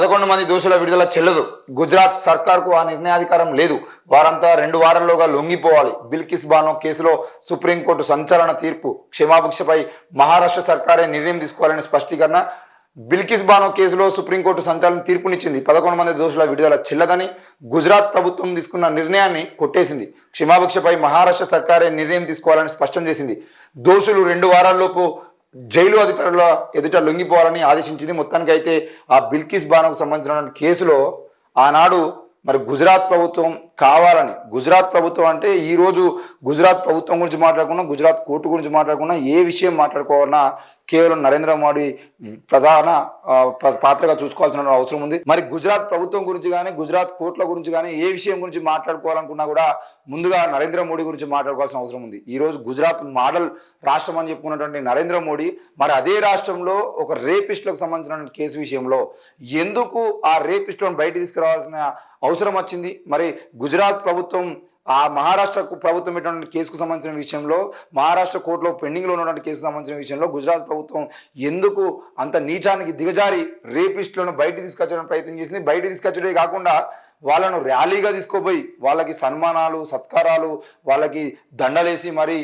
పదకొండు మంది దోషుల విడుదల చెల్లదు. గుజరాత్ సర్కార్కు ఆ నిర్ణయాధికారం లేదు. వారంతా రెండు వారాల్లోగా లొంగిపోవాలి. బిల్కిస్ బానో కేసులో సుప్రీంకోర్టు సంచలన తీర్పు. క్షమాభిక్షపై మహారాష్ట్ర సర్కారే నిర్ణయం తీసుకోవాలని స్పష్టీకరణ. బిల్కిస్ బానో కేసులో సుప్రీంకోర్టు సంచలన తీర్పునిచ్చింది. పదకొండు మంది దోషుల విడుదల చెల్లదని గుజరాత్ ప్రభుత్వం తీసుకున్న నిర్ణయాన్ని కొట్టేసింది. క్షమాభిక్షపై మహారాష్ట్ర సర్కారే నిర్ణయం తీసుకోవాలని స్పష్టం చేసింది. దోషులు రెండు వారాల్లోపు జైలు అధికారుల ఎదుట లొంగిపోవాలని ఆదేశించింది. మొత్తానికి అయితే ఆ బిల్కిస్ బానోకు సంబంధించిన కేసులో ఆనాడు మరి గుజరాత్ ప్రభుత్వం కావాలని గుజరాత్ ప్రభుత్వం అంటే ఈరోజు గుజరాత్ ప్రభుత్వం గురించి మాట్లాడుకున్నా గుజరాత్ కోర్టు గురించి మాట్లాడుకున్నా ఏ విషయం మాట్లాడుకోవాలన్నా కేవలం నరేంద్ర మోడీ ప్రధాన పాత్రగా చూసుకోవాల్సిన అవసరం ఉంది. మరి గుజరాత్ ప్రభుత్వం గురించి కానీ గుజరాత్ కోర్టుల గురించి కానీ ఏ విషయం గురించి మాట్లాడుకోవాలనుకున్నా కూడా ముందుగా నరేంద్ర మోడీ గురించి మాట్లాడుకోవాల్సిన అవసరం ఉంది. ఈ రోజు గుజరాత్ మోడల్ రాష్ట్రం అని చెప్పుకున్నటువంటి నరేంద్ర మోడీ మరి అదే రాష్ట్రంలో ఒక రేపిస్టులకు సంబంధించిన కేసు విషయంలో ఎందుకు ఆ రేపిస్టులను బయట తీసుకురావాల్సిన అవసరం వచ్చింది? మరి గుజరాత్ ప్రభుత్వం ఆ మహారాష్ట్ర ప్రభుత్వం పెట్టినటువంటి కేసుకు సంబంధించిన విషయంలో మహారాష్ట్ర కోర్టులో పెండింగ్లో ఉన్నటువంటి కేసుకు సంబంధించిన విషయంలో గుజరాత్ ప్రభుత్వం ఎందుకు అంత నీచానికి దిగజారి రేపిస్టులను బయట తీసుకొచ్చడానికి ప్రయత్నం చేసింది? బయట తీసుకొచ్చడే కాకుండా వాళ్ళను ర్యాలీగా తీసుకోపోయి వాళ్ళకి సన్మానాలు సత్కారాలు వాళ్ళకి దండలేసి మరి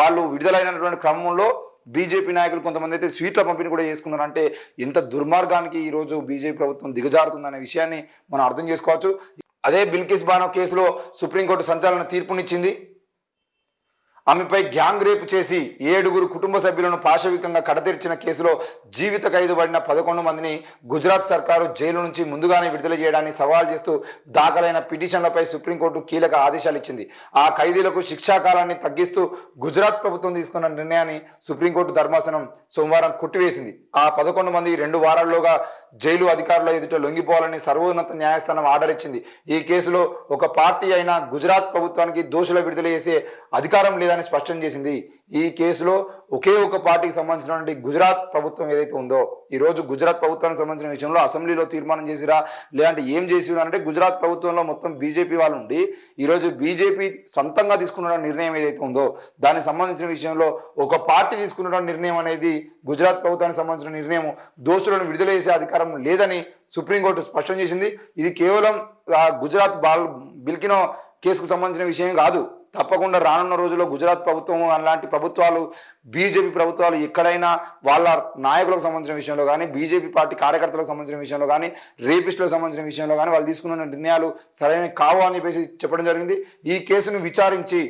వాళ్ళు విడుదలైనటువంటి క్రమంలో బీజేపీ నాయకులు కొంతమంది అయితే స్వీట్ల పంపిణీ కూడా చేసుకున్నారు. అంటే ఎంత దుర్మార్గానికి ఈరోజు బీజేపీ ప్రభుత్వం దిగజారుతుందనే విషయాన్ని మనం అర్థం చేసుకోవచ్చు. అదే బిల్కిస్ బానో కేసులో సుప్రీంకోర్టు సంచలన తీర్పునిచ్చింది. ఆమెపై గ్యాంగ్ రేపు చేసి ఏడుగురు కుటుంబ సభ్యులను పాశవికంగా కడతీర్చిన కేసులో జీవిత ఖైదు పడిన పదకొండు మందిని గుజరాత్ సర్కారు జైలు నుంచి ముందుగానే విడుదల చేయడాన్ని సవాల్ చేస్తూ దాఖలైన పిటిషన్లపై సుప్రీంకోర్టు కీలక ఆదేశాలు ఇచ్చింది. ఆ ఖైదీలకు శిక్షాకాలాన్ని తగ్గిస్తూ గుజరాత్ ప్రభుత్వం తీసుకున్న నిర్ణయాన్ని సుప్రీంకోర్టు ధర్మాసనం సోమవారం కొట్టివేసింది. ఆ పదకొండు మంది రెండు వారాల్లోగా జైలు అధికారుల ఎదుట లొంగిపోవాలని సర్వోన్నత న్యాయస్థానం ఆర్డర్ ఇచ్చింది. ఈ కేసులో ఒక పార్టీ అయిన గుజరాత్ ప్రభుత్వానికి దోషుల విడుదల చేసే అధికారం లేదని స్పష్టం చేసింది. ఈ కేసులో ఒకే ఒక పార్టీకి సంబంధించినటువంటి గుజరాత్ ప్రభుత్వం ఏదైతే ఉందో ఈ రోజు గుజరాత్ ప్రభుత్వానికి సంబంధించిన విషయంలో అసెంబ్లీలో తీర్మానం చేసిరా? లేదంటే ఏం చేసిరా అంటే గుజరాత్ ప్రభుత్వంలో మొత్తం బీజేపీ వాళ్ళు ఉండి ఈ రోజు బీజేపీ సొంతంగా తీసుకున్న నిర్ణయం ఏదైతే ఉందో దానికి సంబంధించిన విషయంలో ఒక పార్టీ తీసుకున్న నిర్ణయం అనేది గుజరాత్ ప్రభుత్వానికి సంబంధించిన నిర్ణయం దోషులను విడుదల చేసే అధికారం లేదని సుప్రీంకోర్టు స్పష్టం చేసింది. ఇది కేవలం గుజరాత్ బాల్ బిల్కినో కేసుకు సంబంధించిన విషయం కాదు. తప్పకుండా రానున్న రోజుల్లో గుజరాత్ ప్రభుత్వం అలాంటి ప్రభుత్వాలు బీజేపీ ప్రభుత్వాలు ఎక్కడైనా వాళ్ళ నాయకులకు సంబంధించిన విషయంలో కానీ బీజేపీ పార్టీ కార్యకర్తలకు సంబంధించిన విషయంలో కానీ రేపిస్టులకు సంబంధించిన విషయంలో కానీ వాళ్ళు తీసుకున్న నిర్ణయాలు సరైన కావు అని చెప్పేసి చెప్పడం జరిగింది. ఈ కేసును విచారించి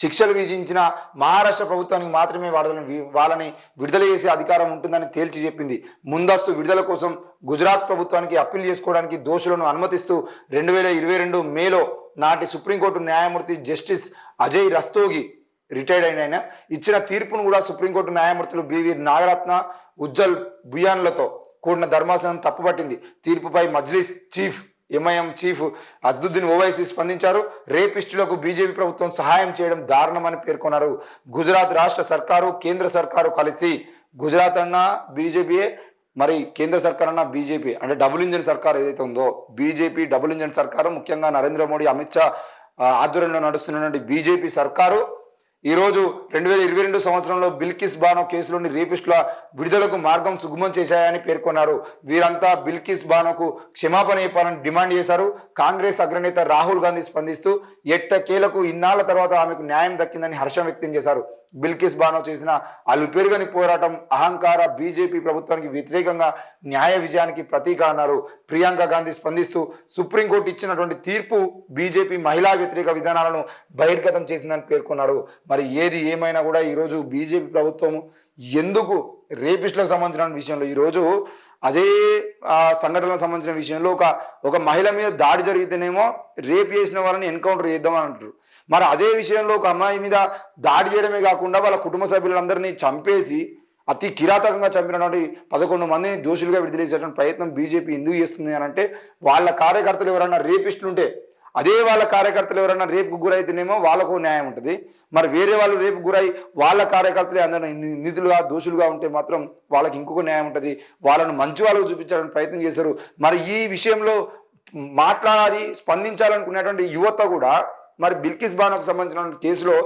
శిక్షలు విధించిన మహారాష్ట్ర ప్రభుత్వానికి మాత్రమే వాళ్ళని వాళ్ళని విడుదల చేసే అధికారం ఉంటుందని తేల్చి చెప్పింది. ముందస్తు విడుదల కోసం గుజరాత్ ప్రభుత్వానికి అప్పీల్ చేసుకోవడానికి దోషులను అనుమతిస్తూ రెండు వేల ఇరవై రెండు మేలో నాటి సుప్రీంకోర్టు న్యాయమూర్తి జస్టిస్ అజయ్ రస్తోగి రిటైర్డ్ అయిన ఆయన ఇచ్చిన తీర్పును కూడా సుప్రీంకోర్టు న్యాయమూర్తులు బివి నాగరత్న ఉజ్జల్ బుయాన్లతో కూడిన ధర్మాసనం తప్పుపట్టింది. తీర్పుపై Majlis chief MIM chief Asaduddin Owaisi స్పందించారు. రేపిస్టులకు బీజేపీ ప్రభుత్వం సహాయం చేయడం దారుణమని పేర్కొన్నారు. గుజరాత్ రాష్ట్ర సర్కారు కేంద్ర సర్కారు కలిసి గుజరాత్ అన్నా బీజేపీయే మరి కేంద్ర సర్కార్ అన్న బీజేపీ అంటే డబుల్ ఇంజన్ సర్కార్ ఏదైతే ఉందో బీజేపీ డబుల్ ఇంజన్ సర్కారు ముఖ్యంగా నరేంద్ర మోడీ అమిత్ షా ఆధ్వర్యంలో నడుస్తున్నటువంటి బీజేపీ సర్కారు ఈ రోజు రెండు వేల ఇరవై రెండు సంవత్సరంలో బిల్కిస్ బానో కేసులోని రేపిస్టుల విడుదలకు మార్గం సుగమం చేశాయని పేర్కొన్నారు. వీరంతా బిల్కిస్ బానోకు క్షమాపణ చెప్పాలని డిమాండ్ చేశారు. కాంగ్రెస్ అగ్రనేత రాహుల్ గాంధీ స్పందిస్తూ ఎట్టకేలకు ఇన్నాళ్ళ తర్వాత ఆమెకు న్యాయం దక్కిందని హర్షం వ్యక్తం చేశారు. బిల్కిస్ బానో చేసిన అలుపెరుగని పోరాటం అహంకార బీజేపీ ప్రభుత్వానికి వ్యతిరేకంగా న్యాయ విజయానికి ప్రతీక అన్నారు. ప్రియాంక గాంధీ స్పందిస్తూ సుప్రీంకోర్టు ఇచ్చినటువంటి తీర్పు బీజేపీ మహిళా వ్యతిరేక విధానాలను బహిర్గతం చేసిందని పేర్కొన్నారు. మరి ఏది ఏమైనా కూడా ఈరోజు బీజేపీ ప్రభుత్వం ఎందుకు రేపిస్టులకు సంబంధించిన విషయంలో ఈరోజు అదే సంఘటనలకు సంబంధించిన విషయంలో ఒక ఒక మహిళ మీద దాడి జరిగితేనేమో రేప్ చేసిన వాళ్ళని ఎన్కౌంటర్ చేద్దామని అంటారు మరి అదే విషయంలో ఒక అమ్మాయి మీద దాడి చేయడమే కాకుండా వాళ్ళ కుటుంబ సభ్యులందరినీ చంపేసి అతి కిరాతకంగా చంపినటువంటి పదకొండు మందిని దోషులుగా విడుదలేసేటువంటి ప్రయత్నం బీజేపీ ఎందుకు చేస్తుంది అని అంటే వాళ్ళ కార్యకర్తలు ఎవరైనా రేపిస్టులు ఉంటే అదే వాళ్ళ కార్యకర్తలు ఎవరైనా రేపుకు గురైతేనేమో వాళ్ళకు న్యాయం ఉంటుంది. మరి వేరే వాళ్ళు రేపు గురై వాళ్ళ కార్యకర్తలే అందరూ నిధులుగా దోషులుగా ఉంటే మాత్రం వాళ్ళకి ఇంకొక న్యాయం ఉంటుంది. వాళ్ళను మంచి వాళ్ళకు చూపించడానికి ప్రయత్నం చేశారు. మరి ఈ విషయంలో మాట్లాడాలి స్పందించాలనుకునేటువంటి యువత కూడా మరి బిల్కిస్ బానోకు సంబంధించిన కేసులో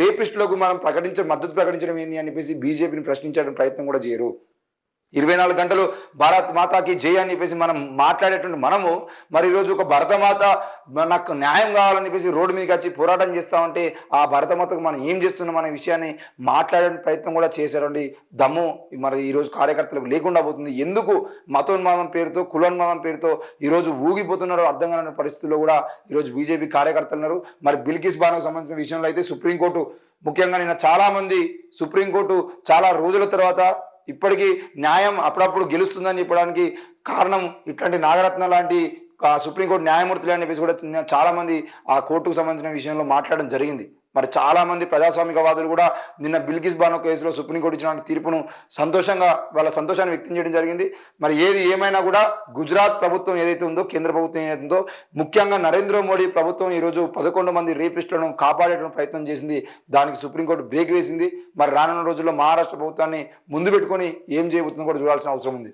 రేపిస్టులకు మనం ప్రకటించే మద్దతు ప్రకటించడం ఏంది అని చెప్పేసి బీజేపీని ప్రశ్నించడం ప్రయత్నం కూడా చేయరు. ఇరవై నాలుగు గంటలు భారత్ మాతాకి జై అని చెప్పేసి మనం మాట్లాడేటువంటి మనము మరి ఈరోజు ఒక భరతమాత నాకు న్యాయం కావాలని చెప్పేసి రోడ్డు మీదకి వచ్చి పోరాటం చేస్తామంటే ఆ భరతమాతకు మనం ఏం చేస్తున్నాం అనే విషయాన్ని మాట్లాడే ప్రయత్నం కూడా చేశారండి. దమ్ము మరి ఈరోజు కార్యకర్తలకు లేకుండా పోతుంది. ఎందుకు మతోన్మాదం పేరుతో కులోన్మాదం పేరుతో ఈరోజు ఊగిపోతున్నారు అర్థం కాని పరిస్థితుల్లో కూడా ఈరోజు బీజేపీ కార్యకర్తలు ఉన్నారు. మరి బిల్కిస్ బానుకు సంబంధించిన విషయంలో అయితే సుప్రీంకోర్టు ముఖ్యంగా నిన్న చాలామంది సుప్రీంకోర్టు చాలా రోజుల తర్వాత ఇప్పటికీ న్యాయం అప్పుడప్పుడు గెలుస్తుందని చెప్పడానికి కారణం ఇట్లాంటి నాగరత్న లాంటి సుప్రీంకోర్టు న్యాయమూర్తులు అని చెప్పేసి కూడా చాలా మంది ఆ కోర్టుకు సంబంధించిన విషయంలో మాట్లాడడం జరిగింది. మరి చాలా మంది ప్రజాస్వామికవాదులు కూడా నిన్న బిల్కిస్ బానో కేసులో సుప్రీంకోర్టు ఇచ్చిన తీర్పును సంతోషంగా వాళ్ళ సంతోషాన్ని వ్యక్తం చేయడం జరిగింది. మరి ఏది ఏమైనా కూడా గుజరాత్ ప్రభుత్వం ఏదైతే ఉందో కేంద్ర ప్రభుత్వం ఏదైతే ఉందో ముఖ్యంగా నరేంద్ర మోడీ ప్రభుత్వం ఈరోజు పదకొండు మంది రేపిస్టులను కాపాడేటువంటి ప్రయత్నం చేసింది. దానికి సుప్రీంకోర్టు బ్రేక్ వేసింది. మరి రానున్న రోజుల్లో మహారాష్ట్ర ప్రభుత్వాన్ని ముందు పెట్టుకొని ఏం చేయబోతుందో కూడా చూడాల్సిన అవసరం ఉంది.